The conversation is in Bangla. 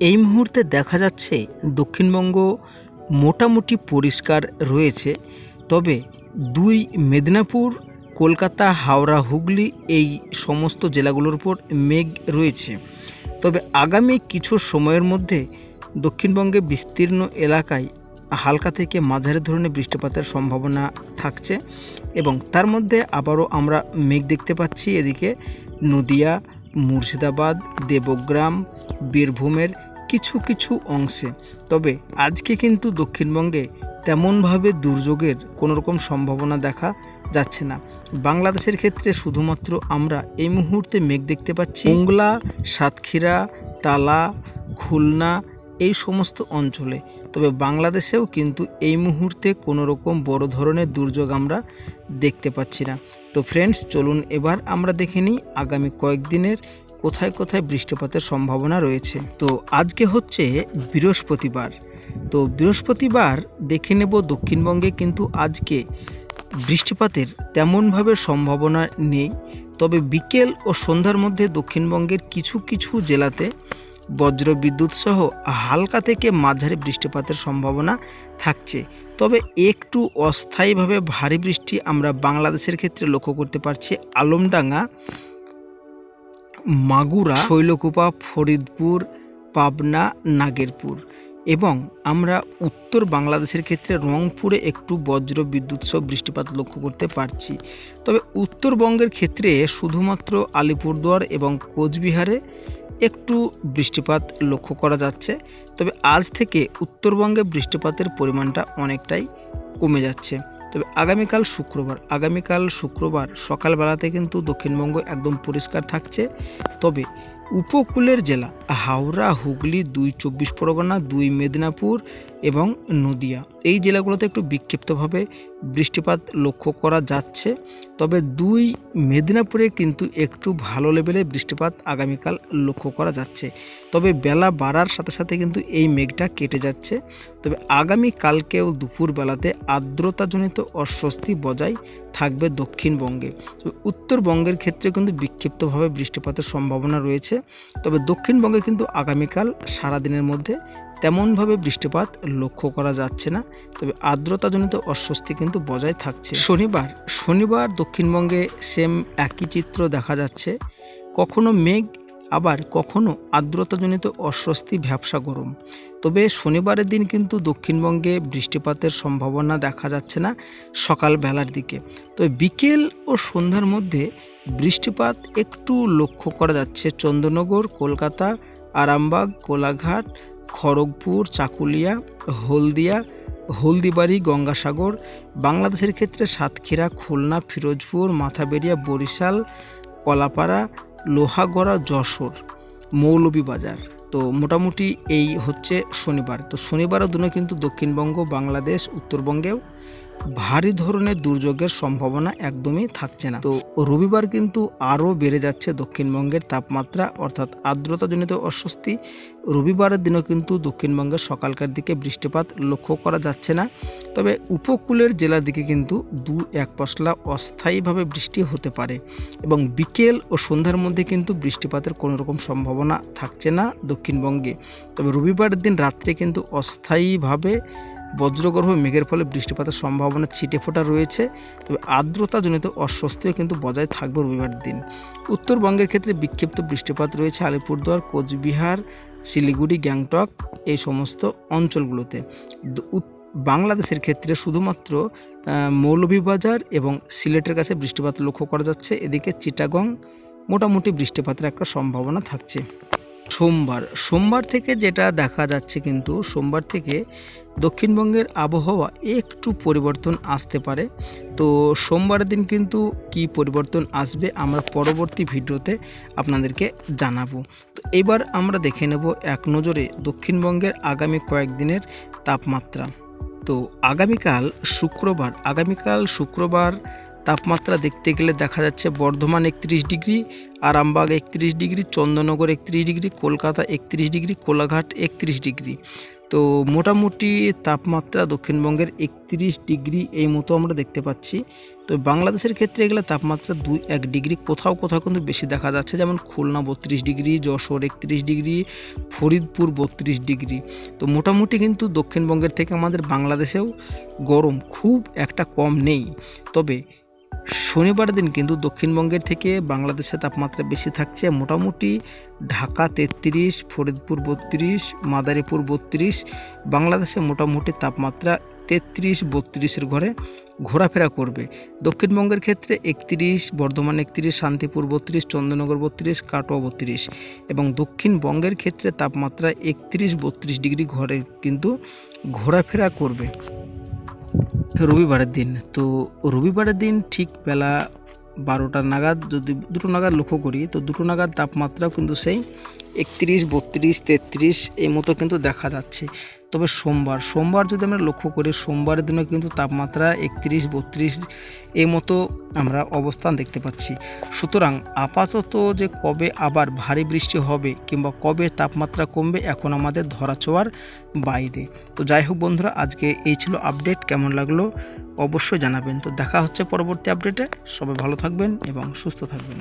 এই মুহূর্তে দেখা যাচ্ছে দক্ষিণবঙ্গ মোটামুটি পরিষ্কার রয়েছে। তবে দুই মেদিনীপুর, কলকাতা, হাওড়া, হুগলি এই সমস্ত জেলাগুলোর উপর মেঘ রয়েছে। তবে আগামী কিছু সময়ের মধ্যে দক্ষিণবঙ্গে বিস্তীর্ণ এলাকায় হালকা থেকে মাঝারি ধরনের বৃষ্টিপাতের সম্ভাবনা থাকছে এবং তার মধ্যে আবারও আমরা মেঘ দেখতে পাচ্ছি। এদিকে নদিয়া মুর্শিদাবাদ, দেবগ্রাম, বীরভূমের কিছু কিছু অংশে। তবে আজকে কিন্তু দক্ষিণবঙ্গে তেমনভাবে দুর্যোগের কোনো রকম সম্ভাবনা দেখা যাচ্ছে না। বাংলাদেশের ক্ষেত্রে শুধুমাত্র আমরা এই মুহূর্তে মেঘ দেখতে পাচ্ছি। মোংলা, সাতক্ষীরা, তালা, খুলনা এই সমস্ত অঞ্চলে তবে বাংলাদেশেও কিন্তু এই মুহূর্তে কোনো রকম বড় ধরনের দুর্যোগ আমরা দেখতে পাচ্ছি না। তো ফ্রেন্ডস চলুন এবার আমরা দেখে নিই আগামী কয়েকদিনের কোথায় কোথায় বৃষ্টিপাতের সম্ভাবনা রয়েছে। তো আজকে হচ্ছে বৃহস্পতিবার। তো বৃহস্পতিবার দেখে নেব দক্ষিণবঙ্গে কিন্তু আজকে বৃষ্টিপাতের তেমনভাবে সম্ভাবনা নেই। তবে বিকেল ও সন্ধ্যার মধ্যে দক্ষিণবঙ্গের কিছু কিছু জেলাতে বজ্র বিদ্যুৎ সহ হালকা থেকে মাঝারি বৃষ্টিপাতের সম্ভাবনা থাকছে। তবে একটু অস্থায়ীভাবে ভারী বৃষ্টি আমরা বাংলাদেশের ক্ষেত্রে লক্ষ্য করতে পারছি। আলমডাঙ্গা, মাগুরা, শৈলকুপা, ফরিদপুর, পাবনা, নাগেরপুর এবং আমরা উত্তর বাংলাদেশের ক্ষেত্রে রংপুরে একটু বজ্র বিদ্যুৎ সহ বৃষ্টিপাত লক্ষ্য করতে পারছি। তবে উত্তরবঙ্গের ক্ষেত্রে শুধুমাত্র আলিপুরদুয়ার এবং কোচবিহারে একটু বৃষ্টিপাত লক্ষ্য করা যাচ্ছে, তবে আজ থেকে উত্তরবঙ্গে বৃষ্টিপাতের পরিমাণটা অনেকটাই কমে যাচ্ছে। তবে আগামীকাল শুক্রবার আগামীকাল শুক্রবার সকালবেলাতে কিন্তু দক্ষিণবঙ্গ একদম পরিষ্কার থাকছে। তবে উপকূলের জেলা হাওড়া, হুগলি, দুই চব্বিশ পরগনা, দুই মেদিনীপুর এবং নদিয়া। এই জেলাগুলোতে একটু বিক্ষিপ্তভাবে বৃষ্টিপাত লক্ষ্য করা যাচ্ছে, তবে দুই মেদিনীপুরে কিন্তু একটু ভালো লেভেলে বৃষ্টিপাত আগামীকাল লক্ষ্য করা যাচ্ছে। তবে বেলা বাড়ার সাথে সাথে কিন্তু এই মেঘটা কেটে যাচ্ছে। তবে আগামী কালকেও দুপুরবেলাতে আর্দ্রতাজনিত অস্বস্তি বজায় থাকবে দক্ষিণবঙ্গে। উত্তরবঙ্গের ক্ষেত্রে কিন্তু বিক্ষিপ্তভাবে বৃষ্টিপাতের সম্ভাবনা রয়েছে। তবে দক্ষিণবঙ্গে কিন্তু আগামীকাল সারাদিনের মধ্যে তেমনভাবে বৃষ্টিপাত লক্ষ্য করা যাচ্ছে না। তবে আর্দ্রতাজনিত অস্বস্তি কিন্তু বজায় থাকছে। শনিবার শনিবার দক্ষিণবঙ্গে সেম একই চিত্র দেখা যাচ্ছে। কখনো মেঘ, আবার কখনো আর্দ্রতাজনিত অস্বস্তি, ভ্যাবসা গরম। তবে শনিবারের দিন কিন্তু দক্ষিণবঙ্গে বৃষ্টিপাতের সম্ভাবনা দেখা যাচ্ছে না সকাল বেলার দিকে। তবে বিকেল ও সন্ধ্যার মধ্যে বৃষ্টিপাত একটু লক্ষ্য করা যাচ্ছে চন্দ্রনগর, কলকাতা, আরামবাগ, কোলাঘাট, খড়গপুর, চাকুলিয়া, হলদিয়া, হলদিবাড়ি, গঙ্গাসাগর, বাংলাদেশের ক্ষেত্রে সাতক্ষীরা, খুলনা, ফিরোজপুর, মাথাবেরিয়া, বরিশাল, কলাপাড়া, লোহাগড়া, যশোর, মৌলভীবাজার। তো মোটামুটি এই হচ্ছে শনিবার। তো শনিবারের দিনে কিন্তু দক্ষিণবঙ্গ, বাংলাদেশ, উত্তরবঙ্গেও ভারী ধরনের দুর্যোগের সম্ভাবনা একদমই থাকছে না। তো রবিবার কিন্তু আরও বেড়ে যাচ্ছে দক্ষিণবঙ্গের তাপমাত্রা, অর্থাৎ আর্দ্রতাজনিত অস্বস্তি। রবিবারের দিনও কিন্তু দক্ষিণবঙ্গের সকালকার দিকে বৃষ্টিপাত লক্ষ্য করা যাচ্ছে না। তবে উপকূলের জেলার দিকে কিন্তু দু এক পশলা অস্থায়ীভাবে বৃষ্টি হতে পারে এবং বিকেল ও সন্ধ্যার মধ্যে কিন্তু বৃষ্টিপাতের কোনো রকম সম্ভাবনা থাকছে না দক্ষিণবঙ্গে। তবে রবিবারের দিন রাত্রে কিন্তু অস্থায়ীভাবে বজ্রগর্ভ মেঘের ফলে বৃষ্টিপাতের সম্ভাবনা ছিটে ফোটা রয়েছে, তবে আর্দ্রতাজনিত অস্বস্তিও কিন্তু বজায় থাকবে রবিবার দিন। উত্তরবঙ্গের ক্ষেত্রে বিক্ষিপ্ত বৃষ্টিপাত রয়েছে আলিপুরদুয়ার, কোচবিহার, শিলিগুড়ি, গ্যাংটক, এই সমস্ত অঞ্চলগুলোতে। বাংলাদেশের ক্ষেত্রে শুধুমাত্র মৌলভীবাজার এবং সিলেটের কাছে বৃষ্টিপাত লক্ষ্য করা যাচ্ছে। এদিকে চিটাগং মোটামুটি বৃষ্টিপাতের একটা সম্ভাবনা থাকছে। সোমবার। সোমবার থেকে যেটা দেখা যাচ্ছে কিন্তু, সোমবার থেকে দক্ষিণবঙ্গের আবহাওয়া একটু পরিবর্তন আসতে পারে। তো সোমবারের দিন কিন্তু কি পরিবর্তন আসবে আমরা পরবর্তী ভিডিওতে আপনাদেরকে জানাব। তো এবার আমরা দেখে নেব এক নজরে দক্ষিণবঙ্গের আগামী কয়েকদিনের তাপমাত্রা। তো আগামীকাল শুক্রবার আগামীকাল শুক্রবার তাপমাত্রা দেখতে গেলে দেখা যাচ্ছে বর্ধমান একত্রিশ ডিগ্রি, আরামবাগ একত্রিশ ডিগ্রি, চন্দননগর একত্রিশ ডিগ্রি, কলকাতা একত্রিশ ডিগ্রি, কোলাঘাট একত্রিশ ডিগ্রি। তো মোটামুটি তাপমাত্রা দক্ষিণবঙ্গের একত্রিশ ডিগ্রি এই মতো আমরা দেখতে পাচ্ছি। তো বাংলাদেশের ক্ষেত্রে এগুলো তাপমাত্রা দুই এক ডিগ্রি, কোথাও কোথাও কিন্তু বেশি দেখা যাচ্ছে। যেমন খুলনা বত্রিশ ডিগ্রি, যশোর একত্রিশ ডিগ্রি, ফরিদপুর বত্রিশ ডিগ্রি। তো মোটামুটি কিন্তু দক্ষিণবঙ্গের থেকে আমাদের বাংলাদেশেও গরম খুব একটা কম নেই। তবে শনিবার দিন কিন্তু দক্ষিণবঙ্গের থেকে বাংলাদেশে তাপমাত্রা বেশি থাকছে। মোটামুটি ঢাকা তেত্রিশ, ফরিদপুর বত্রিশ, মাদারীপুর বত্রিশ, বাংলাদেশে মোটামুটি তাপমাত্রা তেত্রিশ, বত্রিশের ঘরে ঘোরাফেরা করবে। দক্ষিণবঙ্গের ক্ষেত্রে একত্রিশ, বর্ধমান একত্রিশ, শান্তিপুর বত্রিশ, চন্দ্রনগর বত্রিশ, কাটোয়া বত্রিশ এবং দক্ষিণবঙ্গের ক্ষেত্রে তাপমাত্রা একত্রিশ, বত্রিশ ডিগ্রি ঘরে কিন্তু ঘোরাফেরা করবে। রবিবারের দিন, তো রবিবারের দিন ঠিক বেলা বারোটা নাগাদ যদি দুটো নাগাদ লক্ষ্য করি, তো দুটো নাগাদ তাপমাত্রাও কিন্তু সেই একত্রিশ, বত্রিশ, তেত্রিশ এই মতো কিন্তু দেখা যাচ্ছে। তবে সোমবার সোমবার যদি আমরা লক্ষ্য করি, সোমবারের দিনে কিন্তু তাপমাত্রা একত্রিশ, বত্রিশ এই মতো আমরা অবস্থান দেখতে পাচ্ছি। সুতরাং আপাতত যে কবে আবার ভারী বৃষ্টি হবে কিংবা কবে তাপমাত্রা কমবে, এখন আমাদের ধরা ধরাছোঁয়ার বাইরে। তো যাই হোক বন্ধুরা, আজকে এই ছিল আপডেট। কেমন লাগল অবশ্যই জানাবেন। তো দেখা হচ্ছে পরবর্তী আপডেটে। সবাই ভালো থাকবেন এবং সুস্থ থাকবেন।